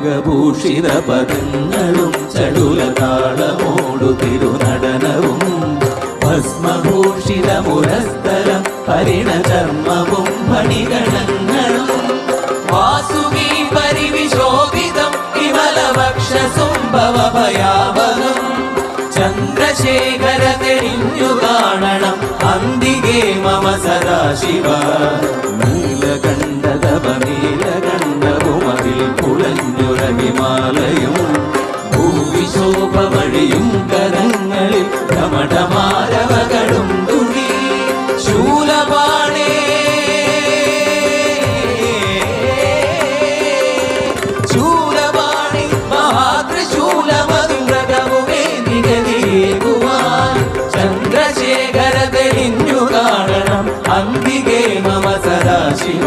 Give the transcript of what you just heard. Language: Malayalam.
നാഗഭൂഷിത പദങ്ങളും ചടുലതാളമോടു തിരുനടനവും ഭസ്മഭൂഷിത മുരസ്തരം പരിണചർമ്മവും മണിഗണങ്ങളും വാസുകി പരിവിശോഭിതം വിമലവക്ഷസുംഭവഭയാവകം ചന്ദ്രശേഖര തെളിഞ്ഞു കാണണം അന്തികേ മമ സദാശിവ കുളഞ്ഞുര ഹിമാലയും കരങ്ങളിൽ കമടമാരവകളും തുണി ശൂലപാണേ. ശൂലപാണി മഹാത്രിശൂലമതുമൃഗവുമേ നിഗതിയേകുവാൻ ചന്ദ്രശേഖര തെളിഞ്ഞു കാണണം അന്തികേ മമ സദാശിവ